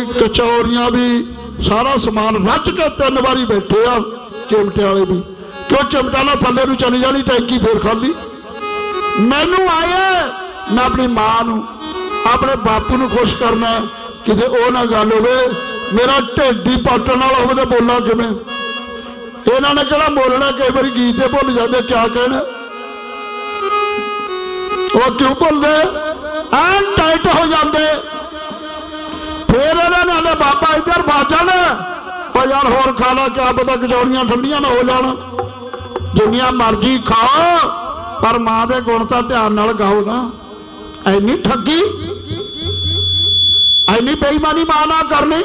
ਕਚੌਰੀਆਂ ਵੀ, ਸਾਰਾ ਸਮਾਨ ਰੱਜ ਕੇ ਤਿੰਨ ਵਾਰੀ ਬੈਠੇ ਆ, ਚਿਮਟੇ ਵਾਲੇ ਵੀ। ਕਿਉਂ ਚਿਮਟਾ ਨਾ ਥੱਲੇ ਨੂੰ ਚਲੀ ਜਾਣੀ, ਟੈਂਕੀ ਫੇਰ ਖਾਲੀ? ਮੈਨੂੰ ਆਇਆ ਮੈਂ ਆਪਣੀ ਮਾਂ ਨੂੰ, ਆਪਣੇ ਬਾਪੂ ਨੂੰ ਖੁਸ਼ ਕਰਨਾ ਕਿਤੇ ਉਹ ਨਾ ਗੱਲ ਹੋਵੇ, ਮੇਰਾ ਢਿੱਡੀ ਪਾਟਣ ਨਾਲ ਹੋਵੇ ਤੇ ਬੋਲਾਂ ਕਿਵੇਂ? ਇਹਨਾਂ ਨੇ ਕਿਹੜਾ ਬੋਲਣਾ, ਕਈ ਵਾਰੀ ਗੀਤ ਤੇ ਭੁੱਲ ਜਾਂਦੇ, ਕਿਆ ਕਹਿਣਾ ਉਹ ਕਿਉਂ ਭੁੱਲਦੇ? ਐਂ ਟਾਈਟ ਹੋ ਜਾਂਦੇ। ਫੇਰ ਇਹਨਾਂ ਨੇ ਹਲੇ ਬਾਬਾ ਇੱਧਰ ਬਾਜਣ ਉਹ ਯਾਰ ਹੋਰ ਖਾ ਲਾ ਕਿਆ ਪਤਾ ਕਚੌੜੀਆਂ ਠੰਡੀਆਂ ਨਾ ਹੋ ਜਾਣ। ਜਿੰਨੀਆਂ ਮਰਜ਼ੀ ਖਾਓ, ਪਰ ਮਾਂ ਦੇ ਗੁਣ ਤਾਂ ਧਿਆਨ ਨਾਲ ਗਾਓ ਨਾ। ਐਨੀ ਠੱਗੀ, ਐਨੀ ਬੇਈਮਾਨੀ ਮਾਂ ਨਾਲ ਕਰਨੀ।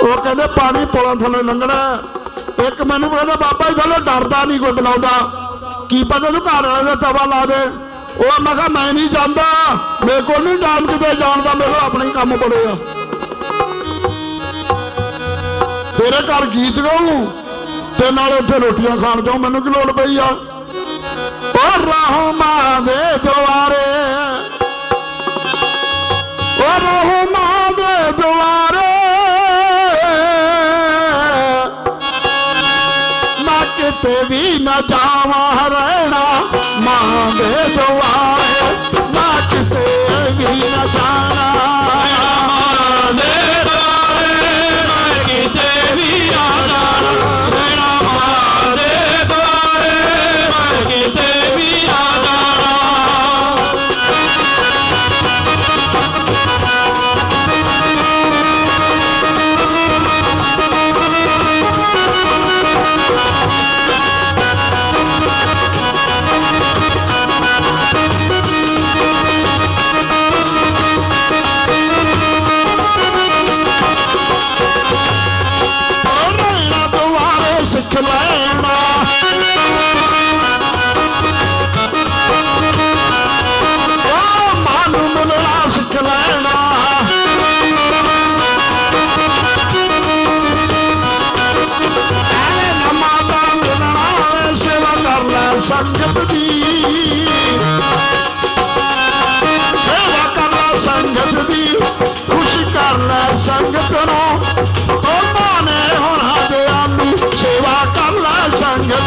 ਉਹ ਕਹਿੰਦੇ, ਪਾਣੀ ਪੁਲਾਂ ਥੱਲੇ ਲੰਘਣਾ। ਇੱਕ ਮੈਨੂੰ ਕਹਿੰਦਾ, ਬਾਬਾ ਜੀ, ਥੱਲੇ ਡਰਦਾ ਨਹੀਂ ਕੋਈ ਬੁਲਾਉਂਦਾ। ਕੀ ਪਤਾ ਤੂੰ ਘਰ ਵਾਲੇ ਦਾ ਤਵਾ ਲਾ ਦੇ। ਉਹ ਮੈਂ ਕਿਹਾ, ਮੈਂ ਨਹੀਂ ਜਾਂਦਾ। ਮੇਰੇ ਕੋਲ ਨਹੀਂ ਟਾਈਮ ਕਿਤੇ ਜਾਣ ਦਾ। ਮੇਰੇ ਕੋਲ ਆਪਣੇ ਹੀ ਕੰਮ ਬੜੇ ਆ। ਤੇਰੇ ਘਰ ਗੀਤ ਗਾਉਂ ਤੇ ਨਾਲ ਇੱਥੇ ਰੋਟੀਆਂ ਖਾਣ ਜਾਉ। ਮੈਨੂੰ ਕੀ ਲੋੜ ਪਈ ਆ? ਉਹ ਰਹਿਮਾਂ ਦੇ ਦੁਆਰੇ ਉਹ ਰਹਿਮਾਂ ਦੇ ਦੁਆਰੇ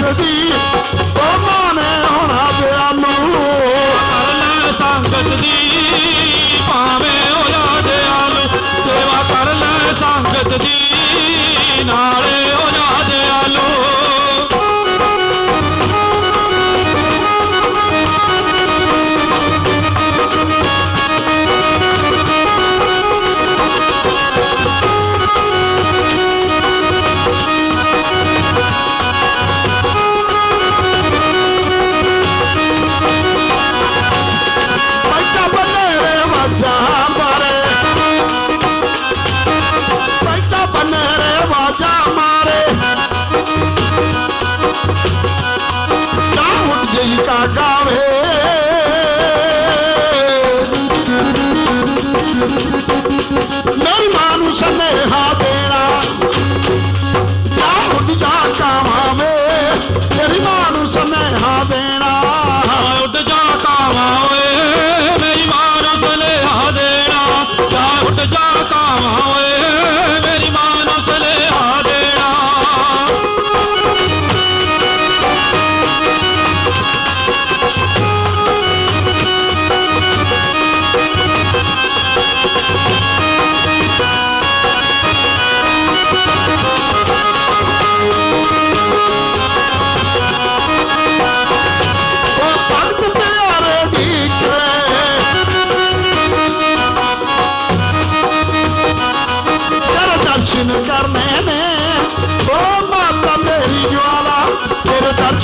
ਸੰਗਤ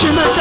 ਤੇਰੇ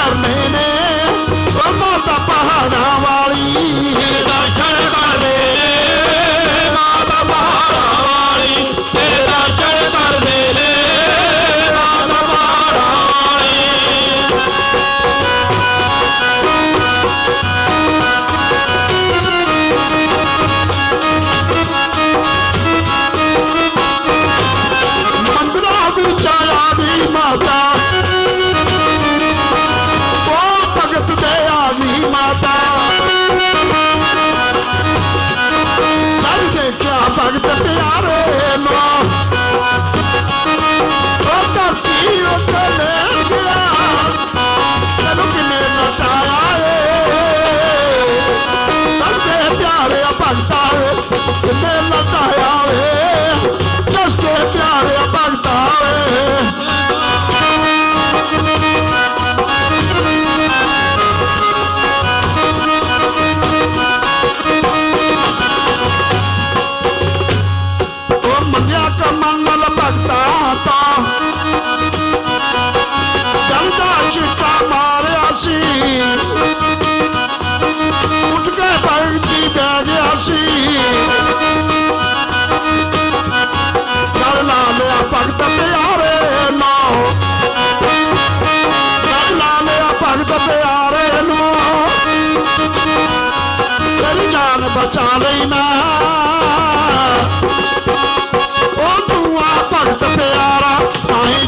साया रे सस्ते प्यार ਪਿਆਰੇ ਨੂੰ ਕਰ ਲਾ ਭਗਤ ਪਿਆਰੇ ਨੂੰ ਤੇਰੀ ਜਾਨ ਬਚਾ ਲਈ ਮੈਂ। ਉਹ ਤੂੰ ਆ ਭਗਤ ਪਿਆਰਾ, ਆਈ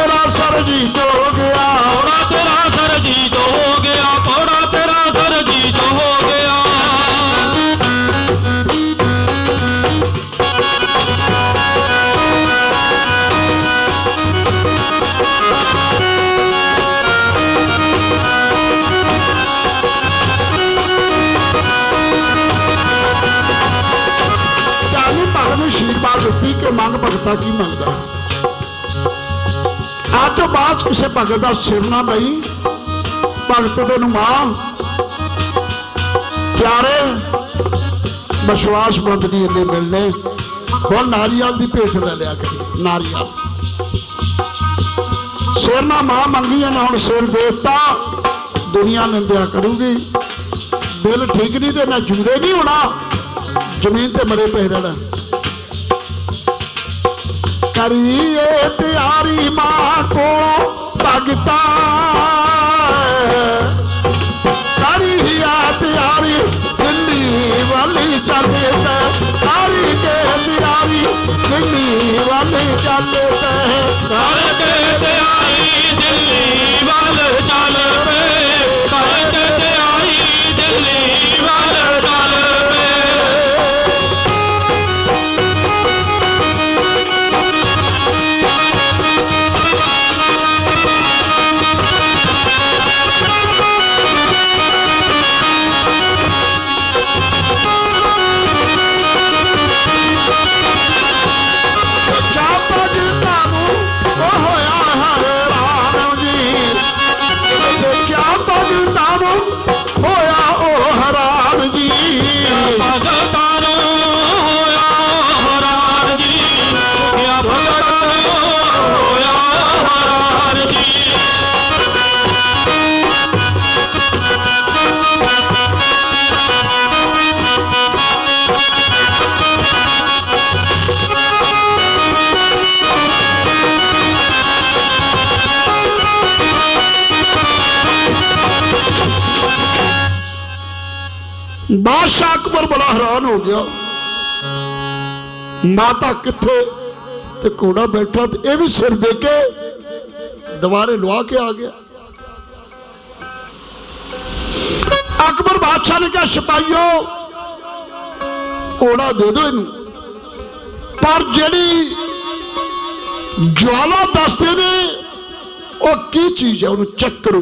ਤੇਰਾ ਸਰਜੀਤ ਹੋ ਗਿਆ। ਕੋੜਾ ਤੇਰਾ ਸਰਜੀਤ ਹੋ ਗਿਆ ਕੋੜਾ ਤੇਰਾ ਸਰਜੀਤ ਹੋ ਗਿਆ। ਜਾਨੀ ਭਗਤ ਨੂੰ ਆਸ਼ੀਰਵਾਦ ਦਿੱਤੀ ਕਿ ਮੰਗ ਭਗਤਾ ਕੀ ਮੰਗਦਾ? ਬਾਅਦ ਕਿਸੇ ਭਗਤ ਦਾ ਸਿਰ ਨਾ ਬਈ। ਭਗਤ ਦੇ ਨੂੰ ਮਾਂ। ਪਿਆਰੇ, ਵਿਸ਼ਵਾਸ ਬੰਦ ਨਹੀਂ ਇੰਨੇ ਮਿਲਨੇ। ਹੁਣ ਨਾਰੀਅਲ ਦੀ ਭੇਟ ਲੈ ਲਿਆ ਕਰੀ, ਨਾਰੀਅਲ। ਸਿਰ ਨਾ ਮਾਂ ਮੰਗੀ ਨਾ ਹੁਣ ਸਿਰ ਦੇਤਾ। ਦੁਨੀਆ ਨਿੰਦਿਆ ਕਰੂਗੀ। ਦਿਲ ਠੀਕ ਨਹੀਂ ਤੇ ਮੈਂ ਜੁਦੇ ਨਹੀਂ ਹੋਣਾ। ਜ਼ਮੀਨ ਤੇ ਮਰੇ ਪਏ ਰਹਿਣਾ। ਕਰੀਏ ਤਿਆਰੀ ਮਾਂ ਕੋ ਭਗਤਾ। ਕਰੀਏ ਤਿਆਰੀ ਦਿੱਲੀ ਵਾਲੀ ਚੱਲੇ ਤੇ ਕਰੀ ਕੇ ਤਿਆਰੀ ਦਿੱਲੀ ਵਾਲੀ ਚੱਲੇ ਤੇ ਦੇ ਤਿਆਰੀ ਦਿੱਲੀ ਵੱਲ ਚੱਲ ਪਏ। ਬਾਦਸ਼ਾਹ ਅਕਬਰ ਬੜਾ ਹੈਰਾਨ ਹੋ ਗਿਆ। ਮਾਤਾ ਕਿੱਥੇ ਤੇ ਘੋੜਾ ਬੈਠਾ ਤੇ ਇਹ ਵੀ ਸਿਰ ਦੇ ਕੇ ਦੁਬਾਰੇ ਲਵਾ ਕੇ ਆ ਗਿਆ। ਅਕਬਰ ਬਾਦਸ਼ਾਹ ਨੇ ਕਿਹਾ, ਸਿਪਾਹੀਓ ਕੋੜਾ ਦੇ ਦਿਓ ਇਹਨੂੰ। ਪਰ ਜਿਹੜੀ ਜਵਾਲਾ ਦੱਸਦੇ ਨੇ, ਉਹ ਕੀ ਚੀਜ਼ ਹੈ? ਉਹਨੂੰ ਚੈੱਕ ਕਰੋ।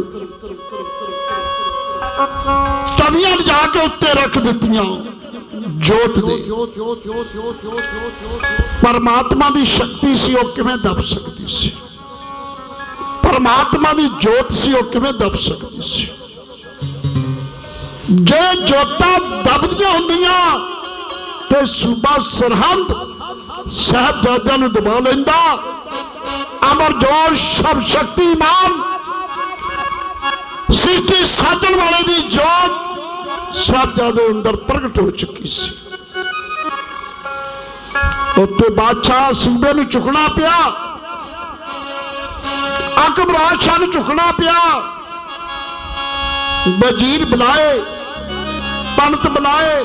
ਤਵੀਆਂ ਜਾ ਕੇ ਉੱਤੇ ਰੱਖ ਦਿੱਤੀਆਂ, ਜੋਤ ਦੇ। ਪਰਮਾਤਮਾ ਦੀ ਸ਼ਕਤੀ ਸੀ, ਉਹ ਕਿਵੇਂ ਦਬ ਸਕਦੀ ਸੀ? ਪਰਮਾਤਮਾ ਦੀ ਜੋਤ ਸੀ, ਉਹ ਕਿਵੇਂ ਦਬ ਸਕਦੀ ਸੀ? ਜੇ ਜੋਤਾਂ ਦਬਦੀਆਂ ਹੁੰਦੀਆਂ, ਤੇ ਸੂਬਾ ਸਰਹੰਦ ਸਾਹਿਬਜ਼ਾਦਿਆਂ ਨੂੰ ਦਬਾ ਲੈਂਦਾ। ਅਮਰ ਜੋਰ ਸਭ ਸ਼ਕਤੀਮਾਨ ਸ੍ਰਿਸ਼ਟੀ ਸਾਜਣ ਵਾਲੇ ਦੀ ਜੋਤ ਸਾਹਿਬਜ਼ਾਦੇ ਅੰਦਰ ਪ੍ਰਗਟ ਹੋ ਚੁੱਕੀ ਸੀ। ਉੱਤੇ ਬਾਦਸ਼ਾਹ ਸੂਬੇ ਨੂੰ ਚੁਕਣਾ ਪਿਆ। ਅਕਬਰ ਬਾਦਸ਼ਾਹ ਨੂੰ ਚੁਕਣਾ ਪਿਆ। ਵਜ਼ੀਰ ਬੁਲਾਏ, ਪੰਡਤ ਬੁਲਾਏ।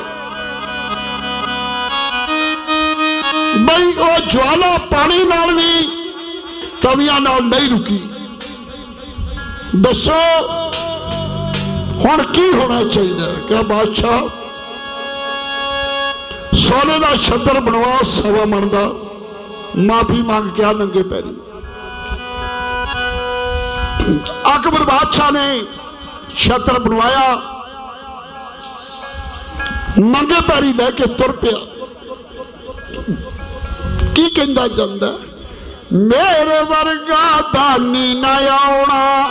ਬਈ ਉਹ ਜਵਾਲਾ ਪਾਣੀ ਨਾਲ ਵੀ ਕਵੀਆਂ ਨਾਲ ਨਹੀਂ ਰੁਕੀ। ਦੱਸੋ, ਹੁਣ ਕੀ ਹੋਣਾ ਚਾਹੀਦਾ? ਹੈ ਕਿ ਬਾਦਸ਼ਾਹ? ਸੋਨੇ ਦਾ ਛੱਤਰ ਬਣਵਾ ਸਵਾ ਮਣ ਦਾ। ਮਾਫੀ ਮੰਗ ਕੇ ਆ ਨੰਗੇ ਪੈਰੀ। ਅਕਬਰ ਬਾਦਸ਼ਾਹ ਨੇ ਛੱਤਰ ਬਣਵਾਇਆ। ਨੰਗੇ ਪੈਰੀ ਲੈ ਕੇ ਤੁਰ ਪਿਆ। ਕੀ ਕਹਿੰਦਾ ਜਾਂਦਾ? ਮੇਰੇ ਵਰਗਾ ਦਾਨੀ ਨਾ ਆਉਣਾ।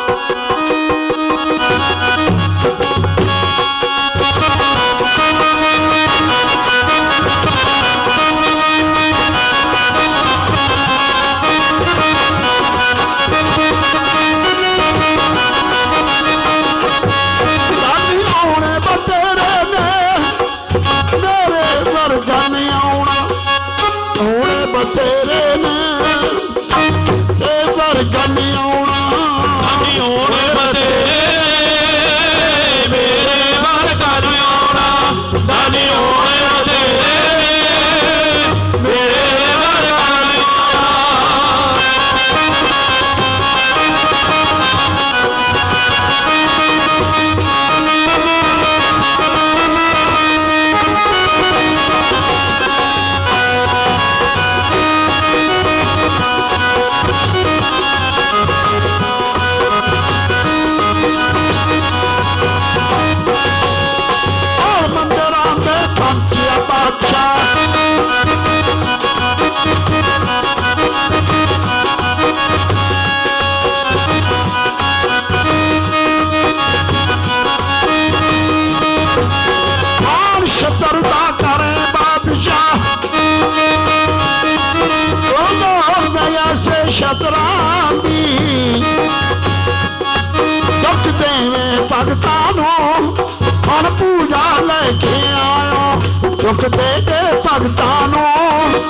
ਸ਼ਤਰਾਂ ਦੀ ਦੁੱਖ ਦੇਵੇ ਭਗਤਾਂ ਨੂੰ, ਹੁਣ ਪੂਜਾ ਲੈ ਕੇ ਆਇਓ। ਦੁੱਖ ਦੇ ਦੇ ਭਗਤਾਂ ਨੂੰ,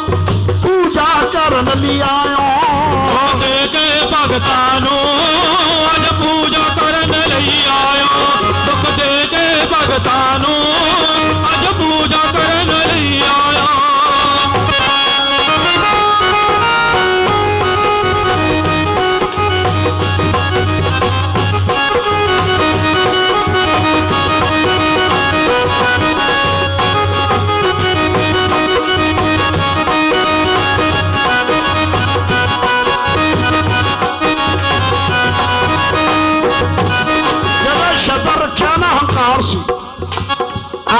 ਪੂਜਾ ਕਰਨ ਲਈ ਆਇਓ। ਦੇ ਕੇ ਭਗਤਾਂ ਨੂੰ ਅੱਜ ਪੂਜਾ ਕਰਨ ਲਈ ਆਇਆ ਦੁੱਖ ਦੇ ਕੇ ਭਗਤਾਂ ਨੂੰ ਨਾ ਸੀ।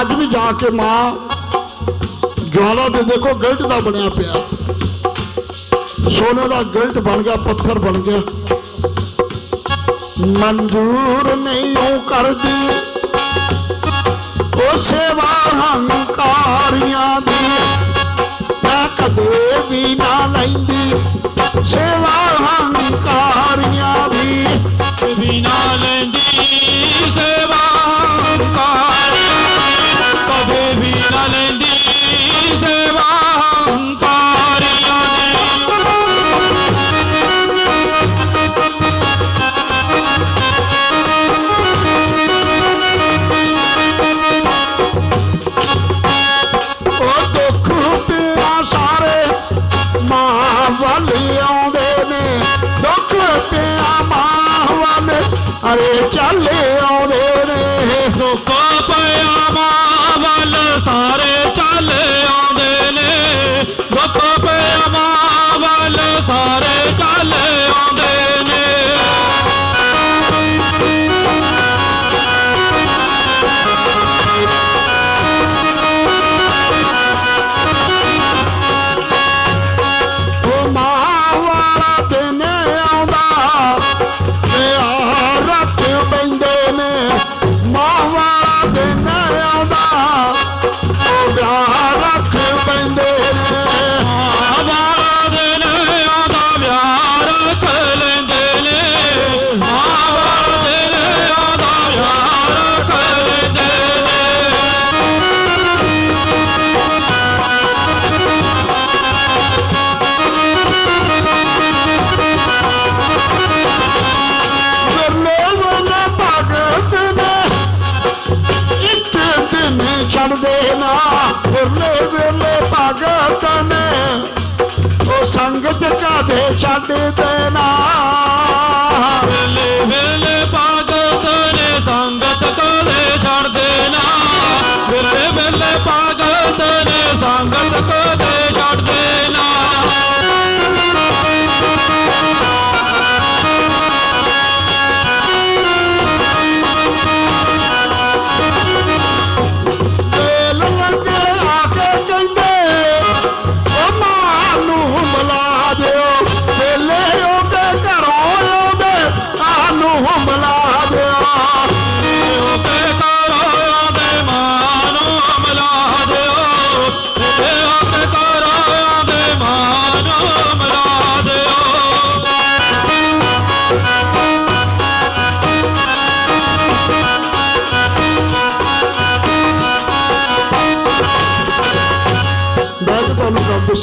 ਅੱਜ ਵੀ ਜਾ ਕੇ ਮਾਂ ਜਵਾਲਾ ਦੇ ਦੇਖੋ ਗਿਲਟ ਦਾ ਬਣਿਆ ਪਿਆ। ਸੋਨੇ ਦਾ ਗਿਲਟ ਬਣ ਗਿਆ, ਪੱਥਰ ਬਣ ਗਿਆ। ਮਨਜ਼ੂਰ ਨਹੀਂ ਉਹ ਕਰਦੀ। ਉਹ ਸੇਵਾ ਹੰਕਾਰੀਆਂ ਦੀ। ਮੈਂ ਕਦੇ ਵੀ ਨਾ ਲੈਂਦੀ। ਸੇਵਾ ਹੰਕਾਰੀਆਂ ਦੀ। ਵੀ ਨਾ ਲੈਂਦੀ। ਸੇਵਾ ਹੰਕਾਰੀਆਂ ਦੀ ਉਹ ਦੁੱਖ ਪਿਆ ਸਾਰੇ ਦਿਨ ਛੱਡਦੇ ਨਾ। ਵੇਲੇ ਵੇਲੇ ਭਗਤ ਨੇ ਉਹ ਸੰਗਤ ਕਾਦੇ ਛੱਡ ਦੇਣਾ ਵੇਲੇ ਵੇਲੇ ਭਗਤ ਨੇ ਸੰਗਤ ਕਦੇ ਛੱਡ ਦੇਣਾ ਵੇਲੇ ਵੇਲੇ ਭਗਤ ਨੇ ਸੰਗਤ ਕਦੇ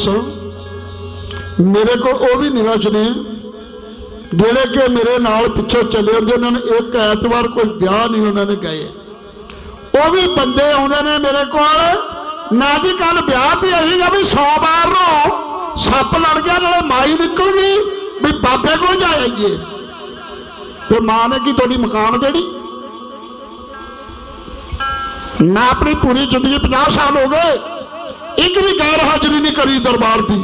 ਦੱਸਾਂ। ਮੇਰੇ ਕੋਲ ਉਹ ਵੀ ਨਿਗਾਹ ਨੇ ਜਿਹੜੇ ਕਿ ਮੇਰੇ ਨਾਲ ਪਿੱਛੇ ਚੱਲੇ ਹੁੰਦੇ, ਉਹਨਾਂ ਨੇ ਇੱਕ ਐਤਵਾਰ ਕੋਈ ਵਿਆਹ ਨਹੀਂ ਉਹਨਾਂ ਨੇ ਗਏ। ਉਹ ਵੀ ਬੰਦੇ ਆਉਂਦੇ ਨੇ ਮੇਰੇ ਕੋਲ। ਨਾ ਜੀ ਕੱਲ ਵਿਆਹ ਤੇ ਆਈਗਾ ਵੀ ਸੋਮਵਾਰ ਨੂੰ ਸੱਪ ਲੜ ਗਿਆ, ਨਾਲੇ ਮਾਈ ਨਿਕਲ ਗਈ ਵੀ ਬਾਬੇ ਕੋਲ ਜਾ ਤੇ ਮਾਂ ਨੇ ਕੀ ਤੁਹਾਡੀ ਮਕਾਨ ਦੇਣੀ? ਮੈਂ ਆਪਣੀ ਪੂਰੀ ਜ਼ਿੰਦਗੀ 50 ਸਾਲ ਹੋ ਗਏ। ਇੱਕ ਵੀ ਗੈਰ ਹਾਜ਼ਰੀ ਨਹੀਂ ਕਰੀ ਦਰਬਾਰ ਦੀ।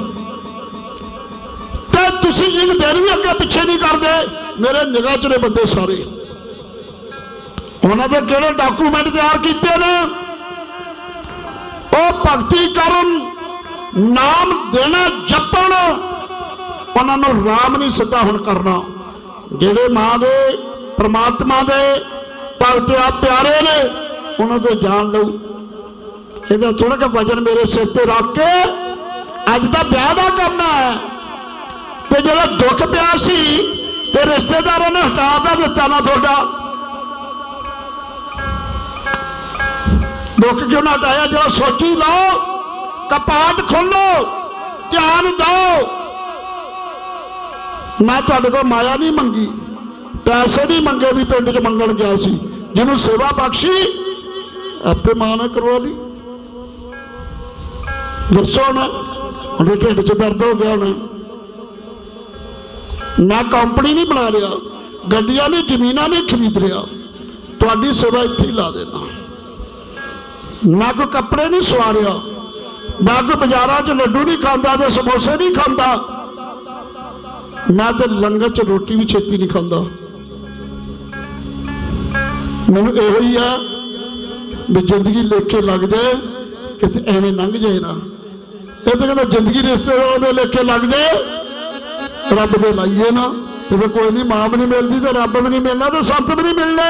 ਤੇ ਤੁਸੀਂ ਇੱਕ ਦਿਨ ਵੀ ਅੱਗੇ ਪਿੱਛੇ ਨਹੀਂ ਕਰਦੇ। ਮੇਰੇ ਨਿਗਾਹ 'ਚ ਨੇ ਬੰਦੇ ਸਾਰੇ। ਉਹਨਾਂ ਦੇ ਕਿਹੜੇ ਡਾਕੂਮੈਂਟ ਤਿਆਰ ਕੀਤੇ ਨੇ? ਉਹ ਭਗਤੀ ਕਰਨ, ਨਾਮ ਦੇਣਾ, ਜਪਣ। ਉਹਨਾਂ ਨੂੰ ਰਾਮ ਨਹੀਂ ਸਿੱਧਾ ਹੁਣ ਕਰਨਾ। ਜਿਹੜੇ ਮਾਂ ਦੇ, ਪ੍ਰਮਾਤਮਾ ਦੇ ਭਗਤ ਆ ਪਿਆਰੇ ਨੇ, ਉਹਨਾਂ ਤੋਂ ਜਾਣ ਲਓ। ਇਹਦਾ ਥੋੜਾ ਜਿਹਾ ਵਜਨ ਮੇਰੇ ਸਿਰ ਤੇ ਰੱਖ ਕੇ ਅੱਜ ਦਾ ਵਿਆਹ ਦਾ ਕੰਮ ਹੈ। ਤੇ ਜਿਹੜਾ ਦੁੱਖ ਪਿਆ ਸੀ, ਤੇ ਰਿਸ਼ਤੇਦਾਰਾਂ ਨੇ ਹਟਾ ਦਾ ਦਿੱਤਾ ਨਾ ਤੁਹਾਡਾ। ਦੁੱਖ ਕਿਉਂ ਨਾ ਹਟਾਇਆ? ਜਿਹੜਾ ਸੋਚੀ ਲਓ, ਕਪਾਟ ਖੋਲੋ ਧਿਆਨ ਦਿਓ। ਮੈਂ ਤੁਹਾਡੇ ਕੋਲ ਮਾਇਆ ਨਹੀਂ ਮੰਗੀ, ਪੈਸੇ ਨਹੀਂ ਮੰਗੇ ਵੀ ਪਿੰਡ 'ਚ ਮੰਗਣ ਗਿਆ ਸੀ। ਜਿਹਨੂੰ ਸੇਵਾ ਬਖਸ਼ੀ, ਆਪੇ ਮਾਂ ਨੇ ਕਰਵਾ ਲਈ ਦੱਸੋ ਨਾ, ਉਹਦੇ ਢਿੱਡ 'ਚ ਦਰਦ ਹੋ ਗਿਆ ਹੋਣਾ। ਨਾ ਕੰਪਨੀ ਨਹੀਂ ਬਣਾ ਰਿਹਾ, ਗੱਡੀਆਂ ਨਹੀਂ, ਜ਼ਮੀਨਾਂ ਨਹੀਂ ਖਰੀਦ ਰਿਹਾ। ਤੁਹਾਡੀ ਸੇਵਾ ਇੱਥੇ ਹੀ ਲਾ ਦੇਣਾ। ਨਾ ਕੋਈ ਕੱਪੜੇ ਨਹੀਂ ਸਵਾ ਰਿਹਾ, ਨਾ ਕੋਈ ਬਾਜ਼ਾਰਾਂ 'ਚ ਲੱਡੂ ਨਹੀਂ ਖਾਂਦਾ ਤੇ ਸਮੋਸੇ ਨਹੀਂ ਖਾਂਦਾ, ਨਾ ਤੇ ਲੰਗਰ 'ਚ ਰੋਟੀ ਵੀ ਛੇਤੀ ਨਹੀਂ ਖਾਂਦਾ। ਮੈਨੂੰ ਇਹੋ ਹੀ ਆ ਵੀ ਜ਼ਿੰਦਗੀ ਲੇਖੇ ਲੱਗ ਜਾਏ, ਕਿਤੇ ਐਵੇਂ ਲੰਘ ਜਾਏ ਨਾ। ਇਹ ਤਾਂ ਕਹਿੰਦਾ ਜ਼ਿੰਦਗੀ ਰਿਸ਼ਤੇਦਾਰ ਦੇ ਲੇਖੇ ਲੱਗ ਜਾਏ ਰੱਬ ਦੇ ਲਾਈਏ ਨਾ। ਤੇ ਫਿਰ ਕੋਈ ਨਹੀਂ ਮਾਂ ਵੀ ਨਹੀਂ ਮਿਲਦੀ ਤੇ ਰੱਬ ਵੀ ਨਹੀਂ ਮਿਲਣਾ ਤੇ ਸੰਤ ਵੀ ਨਹੀਂ ਮਿਲਣੇ।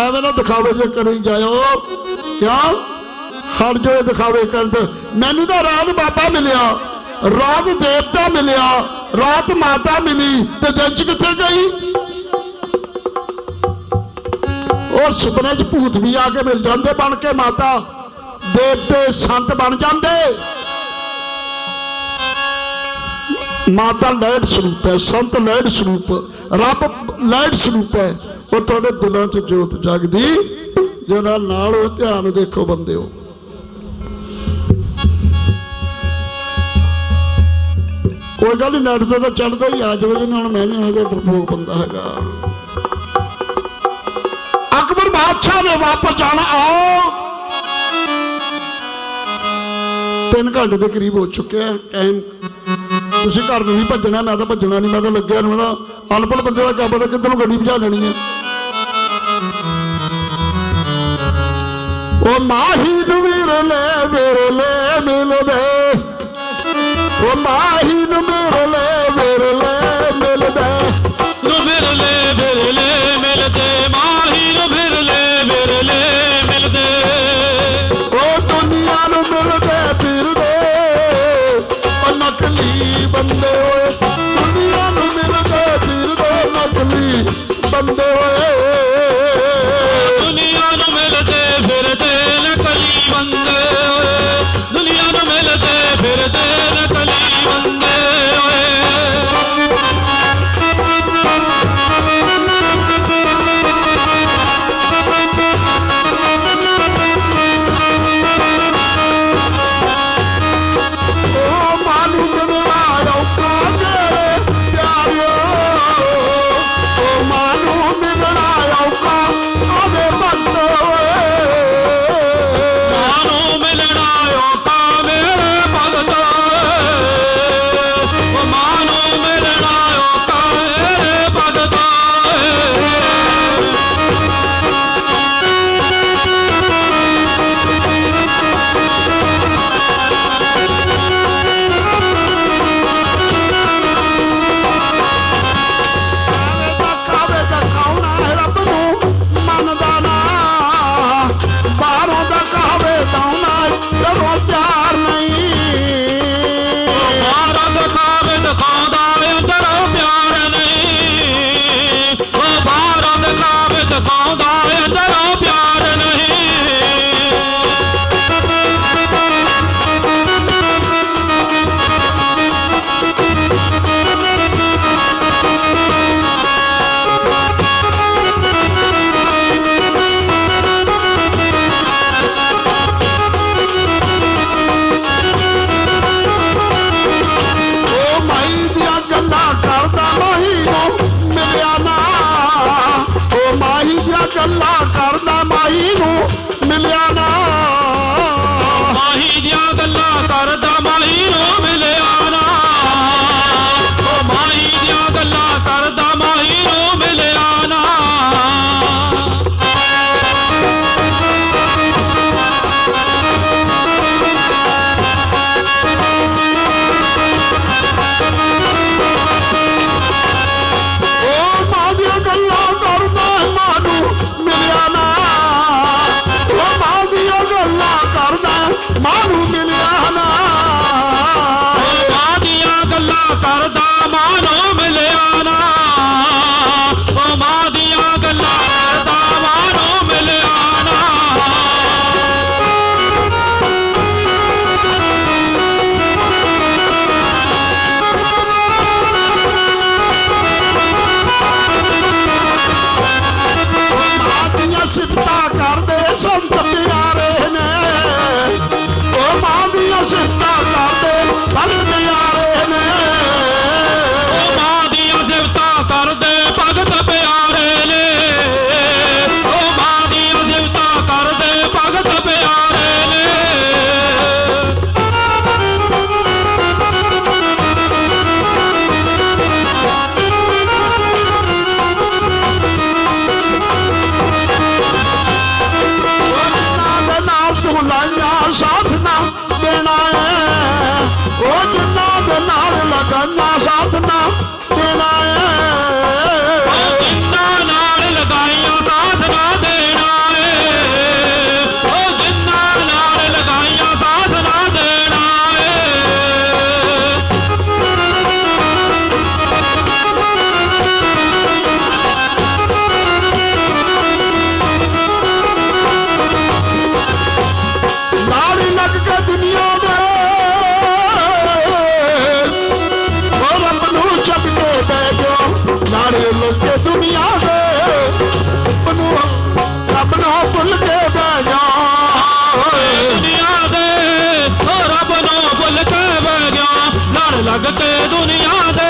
ਐਵੇਂ ਨਾ ਦਿਖਾਵੇ ਜੇ ਕਰੀ ਜਾਇਓ। ਕਿਉਂ ਹਰ ਜੋ ਇਹ ਦਿਖਾਵੇ ਕਰਦੇ ਮੈਨੂੰ ਤਾਂ ਰਾਤ ਬਾਬਾ ਮਿਲਿਆ। ਰਾਤ ਦੇਵਤਾ ਮਿਲਿਆ। ਰਾਤ ਮਾਤਾ ਮਿਲੀ ਤੇ ਦਿਨ ਚ ਕਿੱਥੇ ਗਈ? ਔਰ ਸੁਪਨੇ 'ਚ ਭੂਤ ਵੀ ਆ ਕੇ ਮਿਲ ਜਾਂਦੇ ਬਣ ਕੇ ਮਾਤਾ। ਦੇਵਤੇ ਸੰਤ ਬਣ ਜਾਂਦੇ। ਮਾਤਾ ਲੈਡ ਸਰੂਪ ਹੈ, ਸੰਤ ਲੈਡ ਸਰੂਪ, ਰੱਬ ਲੈਡ ਸਰੂਪ ਹੈ। ਉਹ ਤੁਹਾਡੇ ਦਿਲਾਂ 'ਚ ਜੋਤ ਜਗਦੀ ਜਿਹਨਾਂ ਨਾਲ ਉਹ ਧਿਆਨ ਦੇਖੋ ਬੰਦਿਓ। ਕੋਈ ਗੱਲ ਨੈਟ ਤੇ ਤਾਂ ਚੜਦਾ ਹੀ ਆ ਜਾਵੇ ਨਾਲ ਮੈਂ ਨਹੀਂ ਹੈਗਾ ਡਰਪੋਕ ਬੰਦਾ ਹੈਗਾ। ਅਕਬਰ ਬਾਦਸ਼ਾਹ ਨੇ ਵਾਪਸ ਜਾਣਾ, ਆਓ। 3 ਘੰਟੇ ਦੇ ਕਰੀਬ ਹੋ ਚੁੱਕਿਆ ਟਾਈਮ ਤੁਸੀਂ ਘਰ ਨੂੰ ਨਹੀਂ ਭੱਜਣਾ, ਮੈਂ ਤਾਂ ਭੱਜਣਾ ਨਹੀਂ ਮੈਂ ਤਾਂ ਲੱਗਿਆ ਨੂੰ ਦਾ ਅਨਪੜ ਬੰਦੇ ਦਾ ਕਿਆ ਪਤਾ ਕਿੱਧਰ ਗੱਡੀ ਭਜਾ ਲੈਣੀ ਹੈ ਉਹ ਮਾਹੀ ਨੂੰ ਵਿਰਲੇ ਵਿਰਲੇ ਮਿਲਦੇ। ਉਹ ਮਾਹੀ ਨੂੰ ਵਿਰਲੇ ਵਿਰਲੇ ਮਿਲਦੇ। ਨੂੰ ਵਿਰਲੇ ਬੰਦੇ ਓਏ। ਦੁਨੀਆ ਨੂੰ ਮਿਲਦੇ ਤੀਰ ਦੋ ਨਕਲੀ। ਬੰਦੇ ਤੇ ਦੇ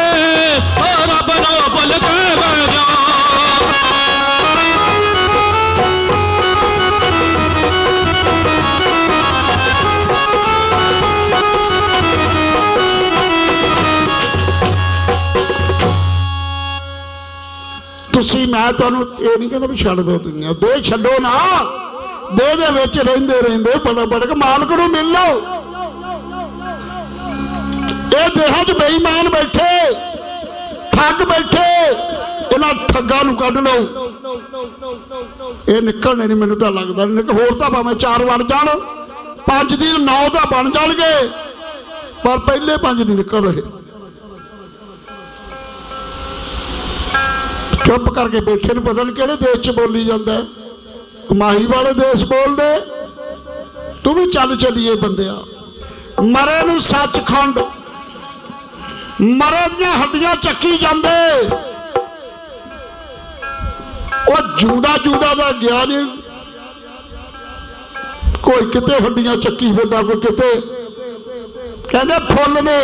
ਤੁਸੀਂ, ਮੈਂ ਤੁਹਾਨੂੰ ਇਹ ਨਹੀਂ ਕਹਿੰਦਾ ਵੀ ਛੱਡ ਦਿਓ ਦੁਨੀਆ, ਦੇ ਛੱਡੋ ਨਾ। ਦੇ ਦੇ ਵਿੱਚ ਰਹਿੰਦੇ ਰਹਿੰਦੇ ਬੜਾ ਪੜਕ ਮਾਲਕ ਨੂੰ ਮਿਲ ਲਓ। ਇਹ ਦੇਹਾਂ 'ਚ ਬੇਈਮਾਨ ਬੈਠੇ, ਠੱਗ ਬੈਠੇ, ਇਹਨਾਂ ਠੱਗਾਂ ਨੂੰ ਕੱਢ ਲਓ। ਇਹ ਨਿਕਲਣੇ ਨਹੀਂ, ਮੈਨੂੰ ਤਾਂ ਲੱਗਦਾ ਨਹੀਂ ਕਿ ਹੋਰ ਤਾਂ ਭਾਵੇਂ ਚਾਰ ਬਣ ਜਾਣ, ਪੰਜ ਦੀ ਨੌ ਤਾਂ ਬਣ ਜਾਣਗੇ, ਪਰ ਪਹਿਲੇ ਪੰਜ ਨਹੀਂ ਨਿਕਲ ਰਹੇ। ਚੁੱਪ ਕਰਕੇ ਬੈਠੇ ਨੂੰ ਪਤਾ ਨਹੀਂ ਕਿਹੜੇ ਦੇਸ਼ 'ਚ ਬੋਲੀ ਜਾਂਦਾ ਹੈ। ਮਾਹੀ ਵਾਲੇ ਦੇਸ਼ ਬੋਲਦੇ, ਤੂੰ ਵੀ ਚੱਲ ਚੱਲੀਏ ਬੰਦਿਆ। ਮਰੇ ਨੂੰ ਸੱਚਖੰਡ ਮਰੇ ਦੀਆਂ ਹੱਡੀਆਂ ਚੱਕੀ ਜਾਂਦੇ। ਉਹ ਜੂਦਾ ਜੂਦਾ ਦਾ ਗਿਆ ਨਹੀਂ ਕੋਈ ਕਿਤੇ ਹੱਡੀਆਂ ਚੱਕੀ ਫਿਰਦਾ, ਕੋਈ ਕਿਤੇ। ਕਹਿੰਦੇ ਫੁੱਲ ਨੇ,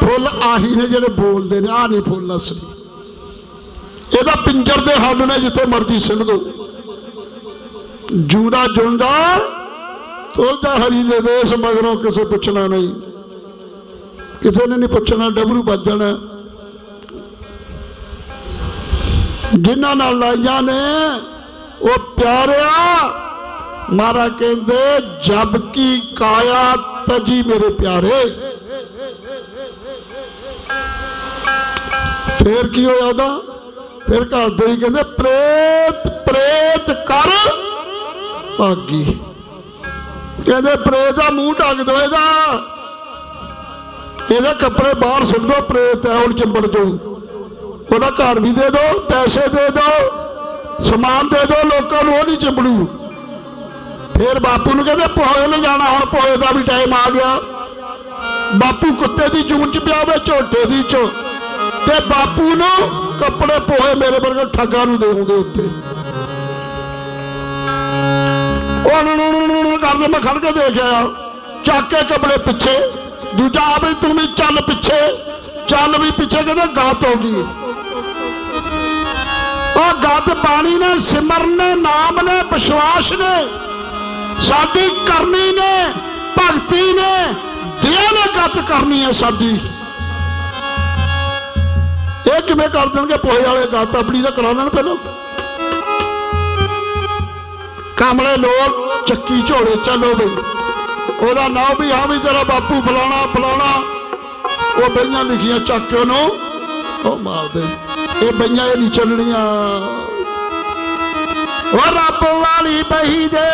ਫੁੱਲ ਆਹੀ ਨੇ ਜਿਹੜੇ ਬੋਲਦੇ ਨੇ ਆ ਨਹੀਂ ਫੁੱਲ ਅਸਲੀ। ਇਹਦਾ ਪਿੰਜਰ ਦੇ ਹੱਡ ਨੇ ਜਿੱਥੇ ਮਰਜ਼ੀ ਸਿੰਨ ਦੋ। ਜੂਦਾ ਜੁੰਦਾ ਤੁਰਦਾ ਹਰੀ ਦੇ ਦੇਸ਼ ਮਗਰੋਂ ਕਿਸੇ ਪੁੱਛਣਾ ਨਹੀਂ। ਕਿਸੇ ਨੇ ਨਹੀਂ ਪੁੱਛਣਾ, ਡਬਰੂ ਵੱਜਣਾ ਜਿਨ੍ਹਾਂ ਨਾਲ ਲਾਈਆਂ ਨੇ, ਉਹ ਪਿਆਰਿਆ ਮਾਰਾ ਕਹਿੰਦੇ, ਜਬ ਕੀ ਕਾਇਆ ਤਜੀ ਮੇਰੇ ਪਿਆਰੇ। ਫੇਰ ਕੀ ਹੋਇਆ ਉਹਦਾ? ਫਿਰ ਘਰ ਦੇ ਹੀ ਕਹਿੰਦੇ, ਪ੍ਰੇਤ ਪ੍ਰੇਤ ਕਰ ਭਾਗੀ। ਕਹਿੰਦੇ, ਪ੍ਰੇਤ ਦਾ ਮੂੰਹ ਢੱਕ ਦੋ ਇਹਦਾ। ਇਹਦੇ ਕੱਪੜੇ ਬਾਹਰ ਸੁੱਟ ਦੋ ਪ੍ਰੇਤ ਹੈ ਹੁਣ ਚੰਬੜ ਜੋ ਉਹਦਾ ਘਰ ਵੀ ਦੇ ਦੋ ਪੈਸੇ ਦੇ ਦੋ ਸਮਾਨ ਦੇ ਦੋ ਲੋਕਾਂ ਨੂੰ ਉਹ ਨਹੀਂ ਚੰਬੜੂ ਫਿਰ ਬਾਪੂ ਨੂੰ ਕਹਿੰਦੇ ਪੋਹੇ ਲੈ ਜਾਣਾ ਹੁਣ ਪੋਹੇ ਦਾ ਵੀ ਟਾਈਮ ਆ ਗਿਆ ਬਾਪੂ ਕੁੱਤੇ ਦੀ ਜੂਨ ਚ ਪਿਆ ਹੋਵੇ ਝੋਟੇ ਦੀ ਚ ਤੇ ਬਾਪੂ ਨੂੰ ਕੱਪੜੇ ਪੋਹੇ ਮੇਰੇ ਵਰਗੇ ਠੱਗਾਂ ਨੂੰ ਦੇਉਂਦੇ ਉੱਤੇ ਉਹ ਨੂੰ ਨੂੰ ਨੂੰ ਨੂੰ ਕਰਦੇ ਮੈਂ ਖੜ ਕੇ ਦੇਖ ਆਇਆ ਚੱਕ ਕੇ ਕੱਪੜੇ ਪਿੱਛੇ ਦੂਜਾ ਆ ਵੀ ਤੂੰ ਵੀ ਚੱਲ ਪਿੱਛੇ, ਚੱਲ ਵੀ ਪਿੱਛੇ ਕਹਿੰਦੇ ਗਾਤ ਹੋ ਗਈ। ਉਹ ਗੱਦ ਪਾਣੀ ਨੇ ਸਿਮਰਨ ਨੇ, ਨਾਮ ਨੇ, ਵਿਸ਼ਵਾਸ ਨੇ, ਸਾਡੀ ਕਰਨੀ ਨੇ, ਭਗਤੀ ਨੇ, ਦਿਆ ਨੇ ਗੱਤ ਕਰਨੀ ਹੈ ਸਾਡੀ। ਇਹ ਕਿਵੇਂ ਕਰ ਦੇਣਗੇ ਪੋਹੇ ਵਾਲੇ ਗੱਤ? ਆਪਣੀ ਦਾ ਕਰਾ ਲੈਣ ਪਹਿਲਾਂ। ਕਾਮਲੇ ਲੋਕ, ਚੱਕੀ ਝੋਲੇ, ਚੱਲੋ ਬਈ। ਉਹਦਾ ਨਾਮ ਵੀ ਹਾਂ ਵੀ ਤੇਰਾ ਬਾਪੂ ਫਲਾਣਾ ਫਲਾਣਾ। ਉਹ ਬਈਆਂ ਲਿਖੀਆਂ ਚੱਕ ਕੇ ਉਹਨੂੰ। ਉਹ ਮਾਰਦੇ ਇਹ ਬਈਆਂ ਇਹ ਨਹੀਂ ਚੱਲਣੀਆਂ। ਉਹ ਰੱਬ ਵਾਲੀ ਬਹੀ ਦੇ।